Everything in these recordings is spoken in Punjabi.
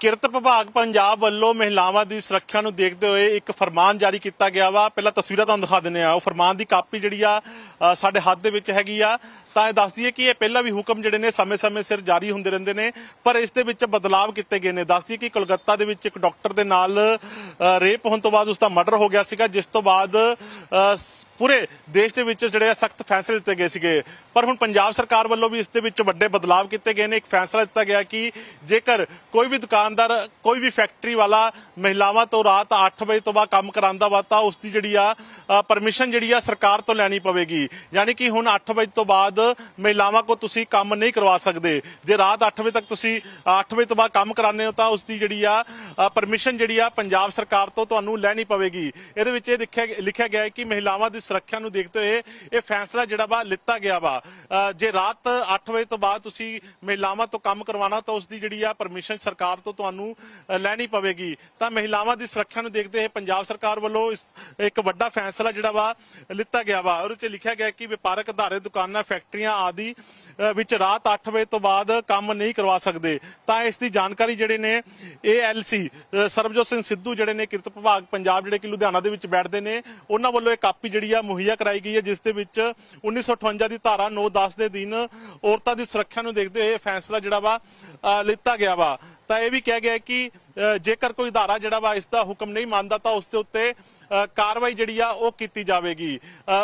ਕਿਰਤ ਵਿਭਾਗ ਪੰਜਾਬ ਵੱਲੋਂ ਮਹਿਲਾਵਾਂ ਦੀ ਸੁਰੱਖਿਆ ਨੂੰ ਦੇਖਦੇ ਹੋਏ ਇੱਕ ਫਰਮਾਨ ਜਾਰੀ ਕੀਤਾ ਗਿਆ ਵਾ। ਪਹਿਲਾਂ ਤਸਵੀਰਾਂ ਤੁਹਾਨੂੰ ਦਿਖਾ ਦਿੰਨੇ ਆ ਉਹ ਫਰਮਾਨ ਦੀ ਕਾਪੀ ਜਿਹੜੀ ਆ ਸਾਡੇ ਹੱਥ ਦੇ ਵਿੱਚ ਹੈਗੀ ਆ। ਤਾਂ ਇਹ ਦੱਸਦੀ ਹੈ ਕਿ ਇਹ ਪਹਿਲਾਂ ਵੀ ਹੁਕਮ ਜਿਹੜੇ ਨੇ ਸਮੇਂ-ਸਮੇਂ ਸਿਰ ਜਾਰੀ ਹੁੰਦੇ ਰਹਿੰਦੇ ਨੇ, ਪਰ ਇਸ ਦੇ ਵਿੱਚ ਬਦਲਾਵ ਕੀਤੇ ਗਏ ਨੇ। ਦੱਸਦੀ ਹੈ ਕਿ ਕੋਲਕਾਤਾ ਦੇ ਵਿੱਚ ਇੱਕ ਡਾਕਟਰ ਦੇ ਨਾਲ ਰੇਪ ਹੋਣ ਤੋਂ ਬਾਅਦ ਉਸ ਦਾ ਮਰਡਰ ਹੋ ਗਿਆ ਸੀਗਾ, ਜਿਸ ਤੋਂ ਬਾਅਦ ਪੂਰੇ ਦੇਸ਼ ਦੇ ਵਿੱਚ ਜਿਹੜੇ ਸਖਤ ਫੈਸਲੇ ਲਿੱਤੇ ਗਏ ਸੀਗੇ। ਪਰ ਹੁਣ ਪੰਜਾਬ ਸਰਕਾਰ ਵੱਲੋਂ ਵੀ ਇਸ ਦੇ ਵਿੱਚ ਵੱਡੇ ਬਦਲਾਅ ਕੀਤੇ ਗਏ ਨੇ। ਇੱਕ ਫੈਸਲਾ ਦਿੱਤਾ ਗਿਆ ਕਿ ਜੇਕਰ ਕੋਈ ਵੀ ਦੁਕਾਨਦਾਰ, ਕੋਈ ਵੀ ਫੈਕਟਰੀ ਵਾਲਾ ਮਹਿਲਾਵਾਂ ਤੋਂ ਰਾਤ 8 ਵਜੇ ਤੋਂ ਬਾਅਦ ਕੰਮ ਕਰਾਂਦਾ ਵਾ, ਤਾਂ ਉਸ ਦੀ ਜਿਹੜੀ ਆ ਪਰਮਿਸ਼ਨ ਜਿਹੜੀ ਆ ਸਰਕਾਰ ਤੋਂ ਲੈਣੀ ਪਵੇਗੀ। ਯਾਨੀ ਕਿ ਹੁਣ 8 ਵਜੇ ਤੋਂ ਬਾਅਦ ਮਹਿਲਾਵਾਂ ਕੋ ਤੁਸੀਂ ਕੰਮ ਨਹੀਂ ਕਰਵਾ ਸਕਦੇ। ਜੇ ਰਾਤ 8 ਵਜੇ ਤੱਕ ਤੁਸੀਂ 8 ਵਜੇ ਤੋਂ ਬਾਅਦ ਕੰਮ ਕਰਾਉਂਦੇ ਹੋ, ਤਾਂ ਉਸ ਦੀ ਜਿਹੜੀ ਆ ਪਰਮਿਸ਼ਨ ਜਿਹੜੀ ਆ ਪੰਜਾਬ ਸਰਕਾਰ ਤੋਂ ਤੁਹਾਨੂੰ ਲੈਣੀ ਪਵੇਗੀ। ਇਹਦੇ ਵਿੱਚ ਇਹ ਲਿਖਿਆ ਲਿਖਿਆ ਗਿਆ ਹੈ ਕਿ ਮਹਿਲਾਵਾਂ ਦੀ ਸੁਰੱਖਿਆ ਨੂੰ ਦੇਖਦੇ ਹੋਏ ਇਹ ਫੈਸਲਾ ਜਿਹੜਾ ਵਾ ਲਿੱਤਾ ਗਿਆ ਵਾ। ਜੇ ਰਾਤ 8 ਵਜੇ ਤੋਂ ਬਾਅਦ ਤੁਸੀਂ ਮਹਿਲਾਵਾਂ ਤੋਂ ਕੰਮ ਕਰਵਾਉਣਾ ਤਾਂ ਉਸ ਦੀ ਜਿਹੜੀ ਆ ਪਰਮਿਸ਼ਨ ਸਰਕਾਰ ਤੋਂ ਤੁਹਾਨੂੰ ਲੈਣੀ ਪਵੇਗੀ। ਤਾਂ ਮਹਿਲਾਵਾਂ ਦੀ ਸੁਰੱਖਿਆ ਨੂੰ ਦੇਖਦੇ ਹੋਏ ਪੰਜਾਬ ਸਰਕਾਰ ਵੱਲੋਂ ਇਸ, ਇੱਕ ਵੱਡਾ ਫੈਸਲਾ ਜਿਹੜਾ ਵਾ, ਲਿੱਤਾ ਗਿਆ ਵਾ। ਉਹਦੇ 'ਚ ਲਿਖਿਆ ਗਿਆ ਕਿ ਵਪਾਰਕ ਅਦਾਰੇ ਦੁਕਾਨਾਂ, ਫੈਕਟਰੀਆਂ ਆਦਿ ਵਿੱਚ ਰਾਤ 8 ਵਜੇ ਤੋਂ ਬਾਅਦ ਕੰਮ ਨਹੀਂ ਕਰਵਾ ਸਕਦੇ। ਤਾਂ ਇਸ ਦੀ ਜਾਣਕਾਰੀ ਜਿਹੜੇ ਨੇ ਏਐਲਸੀ ਸਰਬਜੋਤ ਸਿੰਘ ਸਿੱਧੂ ਜਿਹੜੇ ਨੇ ਕਿਰਤ ਵਿਭਾਗ ਪੰਜਾਬ ਜਿਹੜੇ ਕਿ ਲੁਧਿਆਣਾ ਦੇ ਵਿੱਚ ਬੈਠਦੇ ਨੇ, ਉਹਨਾਂ ਵੱਲੋਂ ਇਹ ਕਾਪੀ ਜਿਹੜੀ ਆ ਮੁਹੱਈਆ ਕਰਾਈ ਗਈ ਹੈ, ਜਿਸ ਦੇ ਵਿੱਚ 1958 ਦੀ ਧਾਰਾ 9-10 ਦੇ ਦਿਨ ਔਰਤਾਂ ਦੀ ਸੁਰੱਖਿਆ ਨੂੰ ਦੇਖਦੇ ਹੋਏ ਇਹ ਫੈਸਲਾ ਜਿਹੜਾ ਵਾ ਅ, ਲਿੱਤਾ ਗਿਆ ਵਾ। ਤਾਂ ਇਹ ਵੀ ਕਿਹਾ ਗਿਆ ਕਿ ਜੇਕਰ ਕੋਈ ਧਾਰਾ ਜਿਹੜਾ ਵਾ ਇਸ ਦਾ ਹੁਕਮ ਨਹੀਂ ਮੰਨਦਾ, ਤਾਂ ਉਸ ਦੇ ਉੱਤੇ ਕਾਰਵਾਈ ਜਿਹੜੀ ਆ, ਉਹ ਕੀਤੀ ਜਾਵੇਗੀ।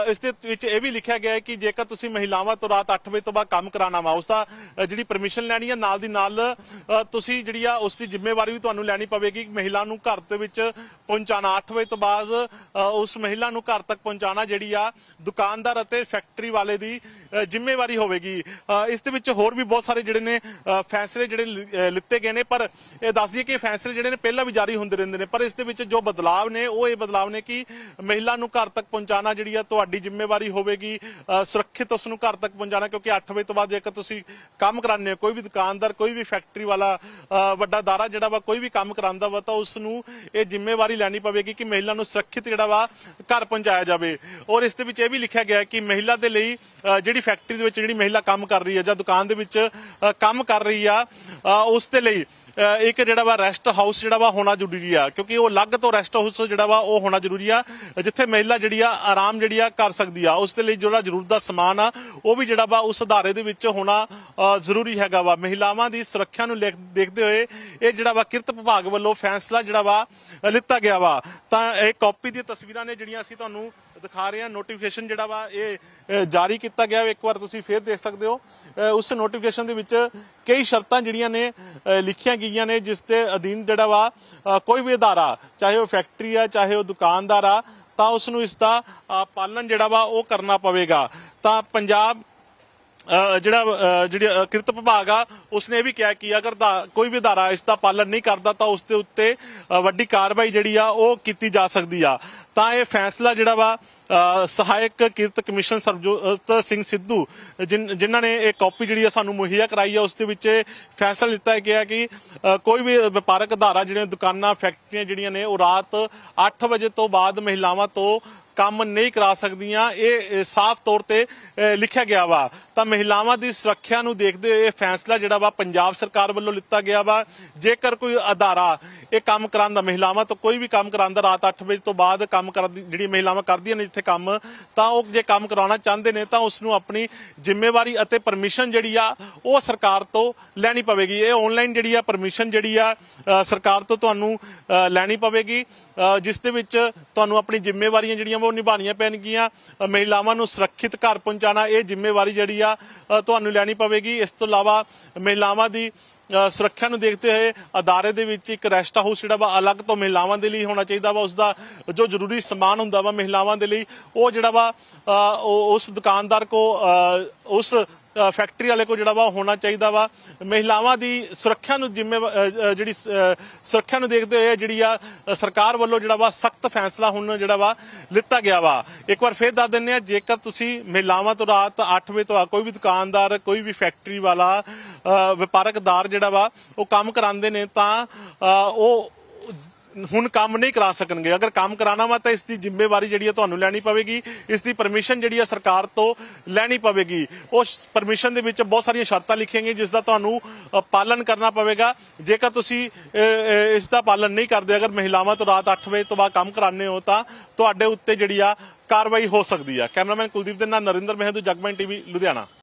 ਇਸ ਦੇ ਵਿੱਚ ਇਹ ਵੀ ਲਿਖਿਆ ਗਿਆ ਹੈ ਕਿ ਜੇਕਰ ਤੁਸੀਂ ਮਹਿਲਾਵਾਂ ਤੋਂ ਰਾਤ 8 ਵਜੇ ਤੋਂ ਬਾਅਦ ਕੰਮ ਕਰਾਉਣਾ ਵਾ, ਉਸ ਦਾ ਜਿਹੜੀ ਪਰਮਿਸ਼ਨ ਲੈਣੀ ਹੈ ਨਾਲ ਦੀ ਨਾਲ ਤੁਸੀਂ ਜਿਹੜੀ ਆ, ਉਸ ਦੀ ਜ਼ਿੰਮੇਵਾਰੀ ਵੀ ਤੁਹਾਨੂੰ ਲੈਣੀ ਪਵੇਗੀ। ਮਹਿਲਾ ਨੂੰ ਘਰ ਦੇ ਵਿੱਚ ਪਹੁੰਚਾਣਾ 8 ਵਜੇ ਤੋਂ ਬਾਅਦ ਉਸ ਮਹਿਲਾ ਨੂੰ ਘਰ ਤੱਕ ਪਹੁੰਚਾਣਾ ਜਿਹੜੀ ਆ, ਦੁਕਾਨਦਾਰ ਅਤੇ ਫੈਕਟਰੀ ਵਾਲੇ ਦੀ ਜ਼ਿੰਮੇਵਾਰੀ ਹੋਵੇਗੀ। ਇਸ ਦੇ ਵਿੱਚ ਹੋਰ ਵੀ ਬਹੁਤ ਸਾਰੇ ਜਿਹੜੇ ਨੇ ਫੈਸਲੇ ਜਿਹੜੇ ਲਿੱਤੇ ਗਏ ਨੇ, ਪਰ ਇਹ ਦੱਸ ਦਈਏ ਕਿ ਫੈਸਲੇ ਫੈਸਲੇ ਜਿਹੜੇ ਨੇ ਪਹਿਲਾਂ ਵੀ ਜਾਰੀ ਹੁੰਦੇ ਰਹਿੰਦੇ ਨੇ ਪਰ ਇਸ ਦੇ ਵਿੱਚ ਜੋ ਬਦਲਾਵ ਨੇ ਉਹ ਇਹ ਬਦਲਾਵ ਨੇ ਕਿ ਮਹਿਲਾ ਨੂੰ ਘਰ ਤੱਕ ਪਹੁੰਚਾਉਣਾ ਜਿਹੜੀ ਆ ਤੁਹਾਡੀ ਜ਼ਿੰਮੇਵਾਰੀ ਹੋਵੇਗੀ ਸੁਰੱਖਿਅਤ ਉਸ ਨੂੰ ਘਰ ਤੱਕ ਪਹੁੰਚਾਉਣਾ ਕਿਉਂਕਿ 8 ਵਜੇ ਤੋਂ ਬਾਅਦ ਜੇਕਰ ਤੁਸੀਂ ਕੰਮ ਕਰਾਉਂਦੇ ਹੋ ਕੋਈ ਵੀ ਦੁਕਾਨਦਾਰ ਕੋਈ ਵੀ ਫੈਕਟਰੀ ਵਾਲਾ ਵੱਡਾ ਦਾਰਾ ਜਿਹੜਾ ਵਾ ਕੋਈ ਵੀ ਕੰਮ ਕਰਾਉਂਦਾ ਵਾ ਤਾਂ ਉਸ ਨੂੰ ਇਹ ਜ਼ਿੰਮੇਵਾਰੀ ਲੈਣੀ ਪਵੇਗੀ ਕਿ ਮਹਿਲਾ ਨੂੰ ਸੁਰੱਖਿਅਤ ਜਿਹੜਾ ਵਾ ਘਰ ਪਹੁੰਚਾਇਆ ਜਾਵੇ। ਔਰ ਇਸ ਦੇ ਵਿੱਚ ਇਹ ਵੀ ਲਿਖਿਆ ਗਿਆ ਕਿ ਮਹਿਲਾ ਦੇ ਲਈ ਜਿਹੜੀ ਫੈਕਟਰੀ ਦੇ ਵਿੱਚ ਜਿਹੜੀ ਮਹਿਲਾ ਕੰਮ ਕਰ ਰਹੀ ਹੈ ਜਾਂ ਦੁਕਾਨ ਦੇ ਵਿੱਚ ਕੰਮ ਕਰ ਰਹੀ ਆ ਅ, ਉਸ ਦੇ ਲਈ ਇੱਕ ਜਿਹੜਾ ਵਾ ਰੈਸਟ ਹਾਊਸ ਜਿਹੜਾ ਵਾ ਹੋਣਾ ਜ਼ਰੂਰੀ ਆ, ਕਿਉਂਕਿ ਉਹ ਅਲੱਗ ਤੋਂ ਰੈਸਟ ਹਾਊਸ ਜਿਹੜਾ ਵਾ ਉਹ ਹੋਣਾ ਜ਼ਰੂਰੀ ਆ, ਜਿੱਥੇ ਮਹਿਲਾ ਜਿਹੜੀ ਆ ਆਰਾਮ ਜਿਹੜੀ ਆ ਕਰ ਸਕਦੀ ਆ, ਉਸ ਦੇ ਲਈ ਜਿਹੜਾ ਜ਼ਰੂਰਤ ਦਾ ਸਮਾਨ ਆ, ਉਹ ਵੀ ਜਿਹੜਾ ਵਾ ਉਸ ਅਦਾਰੇ ਦੇ ਵਿੱਚ ਹੋਣਾ ਜ਼ਰੂਰੀ ਹੈਗਾ ਵਾ। ਮਹਿਲਾਵਾਂ ਦੀ ਸੁਰੱਖਿਆ ਨੂੰ ਲੈ- ਦੇਖਦੇ ਹੋਏ ਇਹ ਜਿਹੜਾ ਵਾ ਕਿਰਤ ਵਿਭਾਗ ਵੱਲੋਂ ਫੈਸਲਾ ਜਿਹੜਾ ਵਾ ਲਿੱਤਾ ਗਿਆ ਵਾ। ਤਾਂ ਇਹ ਕਾਪੀ ਦੀਆਂ ਤਸਵੀਰਾਂ ਨੇ ਜਿਹੜੀਆਂ ਅਸੀਂ ਤੁਹਾਨੂੰ ਦਿਖਾ ਰਹੇ ਹਾਂ। ਨੋਟੀਫਿਕੇਸ਼ਨ ਜਿਹੜਾ ਵਾ ਇਹ ਜਾਰੀ ਕੀਤਾ ਗਿਆ ਇੱਕ ਵਾਰ ਤੁਸੀਂ ਫੇਰ ਦੇਖ ਸਕਦੇ ਹੋ। ਉਸ ਨੋਟੀਫਿਕੇਸ਼ਨ ਦੇ ਵਿੱਚ ਕਈ ਸ਼ਰਤਾਂ ਜਿਹੜੀਆਂ ਨੇ ਲਿਖੀਆਂ ਗਈਆਂ ਨੇ, ਜਿਸ ਦੇ ਅਧੀਨ ਜਿਹੜਾ ਵਾ ਕੋਈ ਵੀ ਅਦਾਰਾ, ਚਾਹੇ ਉਹ ਫੈਕਟਰੀ ਆ, ਚਾਹੇ ਉਹ ਦੁਕਾਨਦਾਰ ਆ, ਤਾਂ ਉਸ ਨੂੰ ਇਸ ਦਾ ਪਾਲਣ ਜਿਹੜਾ ਵਾ ਉਹ ਕਰਨਾ ਪਵੇਗਾ। ਤਾਂ ਪੰਜਾਬ ਜਿਹੜਾ ਅ, ਜਿਹੜੀ ਅ, ਕਿਰਤ ਵਿਭਾਗ ਆ ਉਸਨੇ ਇਹ ਵੀ ਕਿਹਾ ਕਿ ਅਗਰ ਦਾ- ਕੋਈ ਵੀ ਅਦਾਰਾ ਇਸ ਦਾ ਪਾਲਣ ਨਹੀਂ ਕਰਦਾ ਤਾਂ ਉਸ ਦੇ ਉੱਤੇ ਵੱਡੀ ਕਾਰਵਾਈ ਜਿਹੜੀ ਆ ਉਹ ਕੀਤੀ ਜਾ ਸਕਦੀ ਆ। ਤਾਂ ਇਹ ਫੈਸਲਾ ਜਿਹੜਾ ਵਾ ਸਹਾਇਕ ਕਿਰਤ ਕਮਿਸ਼ਨ ਸਰਬਜੋਤ ਸਿੰਘ ਸਿੱਧੂ, ਜਿਨ- ਜਿਨ੍ਹਾਂ ਨੇ ਇਹ ਕਾਪੀ ਜਿਹੜੀ ਆ ਸਾਨੂੰ ਮੁਹੱਈਆ ਕਰਾਈ ਆ, ਉਸ ਦੇ ਵਿੱਚ ਇਹ ਫੈਸਲਾ ਲਿੱਤਾ ਗਿਆ ਕਿ ਕੋਈ ਵੀ ਵਪਾਰਕ ਅਦਾਰਾ ਜਿਹੜੀਆਂ ਦੁਕਾਨਾਂ, ਫੈਕਟਰੀਆਂ ਜਿਹੜੀਆਂ ਨੇ, ਉਹ ਰਾਤ 8 ਵਜੇ ਤੋਂ ਬਾਅਦ ਮਹਿਲਾਵਾਂ ਤੋਂ ਕੰਮ ਨਹੀਂ ਕਰਾ ਸਕਦੀਆਂ। ਇਹ ਸਾਫ਼ ਤੌਰ ਤੇ ਲਿਖਿਆ ਗਿਆ ਵਾ। ਤਾਂ ਮਹਿਲਾਵਾਂ ਦੀ ਸੁਰੱਖਿਆ ਨੂੰ ਦੇਖਦੇ ਹੋਏ ਇਹ ਫੈਸਲਾ ਜਿਹੜਾ ਵਾ ਪੰਜਾਬ ਸਰਕਾਰ ਵੱਲੋਂ ਲਿੱਤਾ ਗਿਆ ਵਾ। ਜੇਕਰ ਕੋਈ ਅਦਾਰਾ ਇਹ ਕੰਮ ਕਰਾਉਂਦਾ, ਮਹਿਲਾਵਾਂ ਤੋਂ ਕੋਈ ਵੀ ਕੰਮ ਕਰਾਉਂਦਾ, ਰਾਤ 8 ਵਜੇ ਤੋਂ ਬਾਅਦ ਕੰਮ ਕਰਦੀ ਜਿਹੜੀ ਮਹਿਲਾਵਾਂ ਕਰਦੀਆਂ ਨੇ, ਜਿੱਥੇ ਕੰਮ, ਤਾਂ ਉਹ ਜੇ ਕੰਮ ਕਰਾਉਣਾ ਚਾਹੁੰਦੇ ਨੇ, ਤਾਂ ਉਸ ਨੂੰ ਆਪਣੀ ਜ਼ਿੰਮੇਵਾਰੀ ਅਤੇ ਪਰਮਿਸ਼ਨ ਜਿਹੜੀ ਆ, ਉਹ ਸਰਕਾਰ ਤੋਂ ਲੈਣੀ ਪਵੇਗੀ। ਇਹ ਆਨਲਾਈਨ ਜਿਹੜੀ ਆ ਪਰਮਿਸ਼ਨ ਜਿਹੜੀ ਆ ਸਰਕਾਰ ਤੋਂ ਤੁਹਾਨੂੰ ਲੈਣੀ ਪਵੇਗੀ। ਜਿਸ ਦੇ ਵਿੱਚ ਤੁਹਾਨੂੰ ਆਪਣੀ ਜ਼ਿੰਮੇਵਾਰੀਆਂ ਜਿਹੜੀਆਂ ਵਾ, ਉਹ ਨਿਭਾਉਣੀਆਂ ਪੈਣਗੀਆਂ। ਮਹਿਲਾਵਾਂ ਨੂੰ ਸੁਰੱਖਿਅਤ ਘਰ ਪਹੁੰਚਾਉਣਾ, ਇਹ ਜ਼ਿੰਮੇਵਾਰੀ ਜਿਹੜੀ ਆ ਤੁਹਾਨੂੰ ਲੈਣੀ ਪਵੇਗੀ। ਇਸ ਤੋਂ ਇਲਾਵਾ ਮਹਿਲਾਵਾਂ ਦੀ ਸੁਰੱਖਿਆ ਨੂੰ ਦੇਖਦੇ ਹੋਏ ਅਦਾਰੇ ਦੇ ਵਿੱਚ ਇੱਕ ਰੈਸਟ ਹਾਊਸ ਜਿਹੜਾ ਵਾ ਅਲੱਗ ਤੋਂ ਮਹਿਲਾਵਾਂ ਦੇ ਲਈ ਹੋਣਾ ਚਾਹੀਦਾ ਵਾ ਉਸ ਦਾ ਜੋ ਜ਼ਰੂਰੀ ਸਮਾਨ ਹੁੰਦਾ ਵਾ ਮਹਿਲਾਵਾਂ ਦੇ ਲਈ ਉਹ ਜਿਹੜਾ ਵਾ ਅ, ਉਹ ਉਸ ਦੁਕਾਨਦਾਰ ਕੋ ਅ, ਉਸ ਫੈਕਟਰੀ ਵਾਲੇ ਕੋ ਜਿਹੜਾ ਵਾ ਹੋਣਾ ਚਾਹੀਦਾ ਵਾ। ਮਹਿਲਾਵਾਂ ਦੀ ਸੁਰੱਖਿਆ ਨੂੰ ਜ਼ਿੰਮੇ ਜਿਹੜੀ ਸੁਰੱਖਿਆ ਨੂੰ ਦੇਖਦੇ ਹੋਏ ਜਿਹੜੀ ਆ ਸਰਕਾਰ ਵੱਲੋਂ ਜਿਹੜਾ ਵਾ ਸਖਤ ਫੈਸਲਾ ਹੁਣ ਜਿਹੜਾ ਵਾ ਲਿੱਤਾ ਗਿਆ ਵਾ। ਇੱਕ ਵਾਰ ਫੇਰ ਦੱਸ ਦਿੰਨੇ ਆ ਜੇਕਰ ਤੁਸੀਂ ਮਹਿਲਾਵਾਂ ਤੋਂ ਰਾਤ 8 ਵਜੇ ਤੋਂ ਆ ਕੋਈ ਵੀ ਦੁਕਾਨਦਾਰ ਕੋਈ ਵੀ ਫੈਕਟਰੀ ਵਾਲਾ ਅ, ਵਪਾਰਕਦਾਰ ਜਿਹੜਾ ਵਾ ਉਹ ਕੰਮ ਕਰਾਉਂਦੇ ਨੇ ਤਾਂ ਉਹ ਹੁਣ ਕੰਮ ਨਹੀਂ ਕਰਾ ਸਕਣਗੇ। ਅਗਰ ਕੰਮ ਕਰਾਣਾ ਵਾ ਤਾਂ ਇਸ ਦੀ ਜ਼ਿੰਮੇਵਾਰੀ ਜਿਹੜੀ ਹੈ ਤੁਹਾਨੂੰ ਲੈਣੀ ਪਵੇਗੀ। ਇਸ ਦੀ ਪਰਮਿਸ਼ਨ ਜਿਹੜੀ ਹੈ ਸਰਕਾਰ ਤੋਂ ਲੈਣੀ ਪਵੇਗੀ। ਉਸ ਪਰਮਿਸ਼ਨ ਦੇ ਵਿੱਚ ਬਹੁਤ ਸਾਰੀਆਂ ਸ਼ਰਤਾਂ ਲਿਖੀਆਂ ਗਈਆਂ ਜਿਸ ਦਾ ਤੁਹਾਨੂੰ ਅ, ਪਾਲਣ ਕਰਨਾ ਪਵੇਗਾ। ਜੇਕਰ ਤੁਸੀਂ ਅ, ਇਸ ਦਾ ਪਾਲਣ ਨਹੀਂ ਕਰਦੇ ਅਗਰ ਮਹਿਲਾਵਾਂ ਤੋਂ ਰਾਤ 8 ਵਜੇ ਤੋਂ ਬਾਅਦ ਕੰਮ ਕਰਾਉਂਦੇ ਹੋ ਤਾਂ ਤੁਹਾਡੇ ਉੱਤੇ ਜਿਹੜੀ ਆ ਕਾਰਵਾਈ ਹੋ ਸਕਦੀ ਆ। ਕੈਮਰਾਮੈਨ ਕੁਲਦੀਪ ਦੇ ਨਾਲ ਨਰਿੰਦਰ ਮਹਿੰਦੂ ਜਗਮੈਨ ਟੀਵੀ ਲੁਧਿਆਣਾ।